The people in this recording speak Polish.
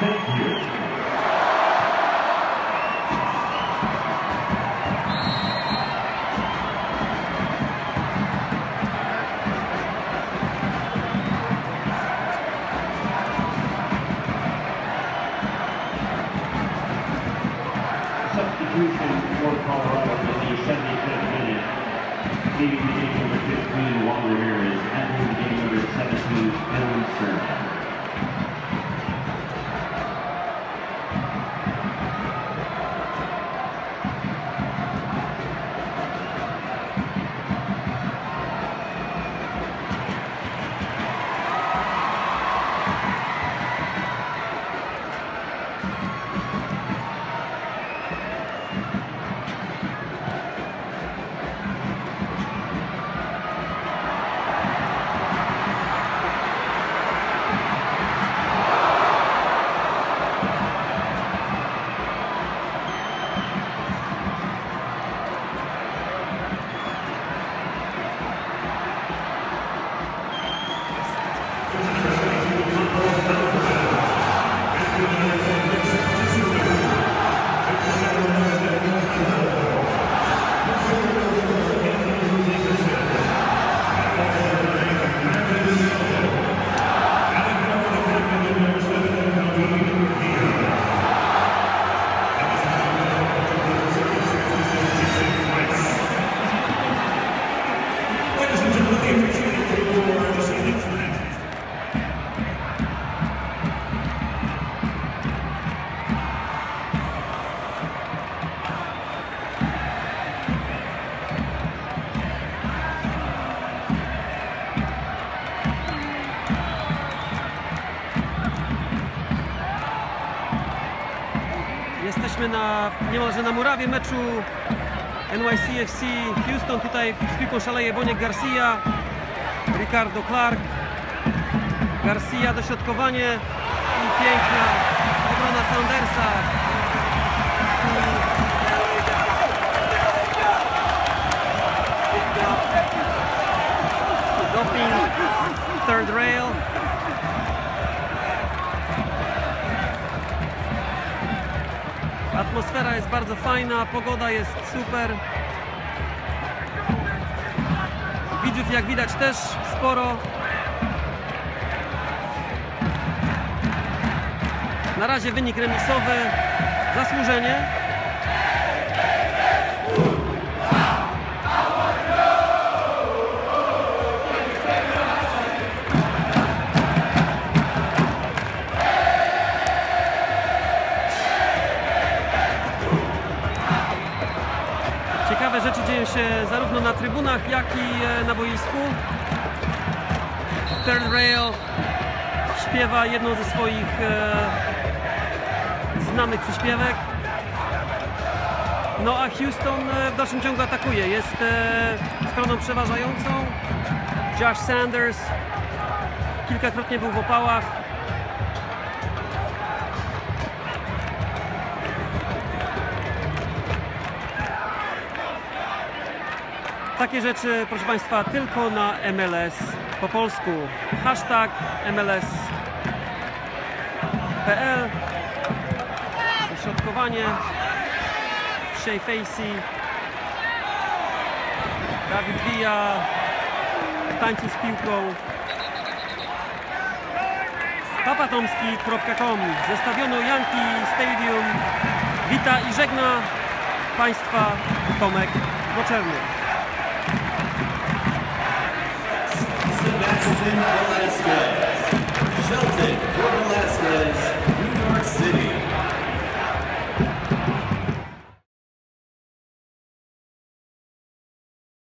Thank you. substitution for Colorado in the 75th minute. Leading the game number 15, Juan Ramirez, and the game number 17, Dylan Sermon. Jesteśmy na niemalże na murawie meczu NYCFC Houston. Tutaj z piłką szaleje Boniek Garcia, Ricardo Clark. Garcia dośrodkowanie i piękna obrona Saundersa. I Doping, third rail. Atmosfera jest bardzo fajna, pogoda jest super. Widzów jak widać też sporo. Na razie wynik remisowy, zasłużenie. Ciekawe rzeczy dzieją się zarówno na trybunach, jak i e, na boisku. Third Rail śpiewa jedną ze swoich e, znanych przyśpiewek. No a Houston e, w dalszym ciągu atakuje. Jest stroną przeważającą. Josh Sanders kilkakrotnie był w opałach. Takie rzeczy, proszę Państwa, tylko na MLS po polsku. Hashtag MLS.pl Środkowanie Shea Facey. Dawid Villa. W tańcu z piłką. Papatomski.com ze stadionu Yankee Stadium. Wita i żegna Państwa Tomek Boczerny. Washington, Alaska, Shelton.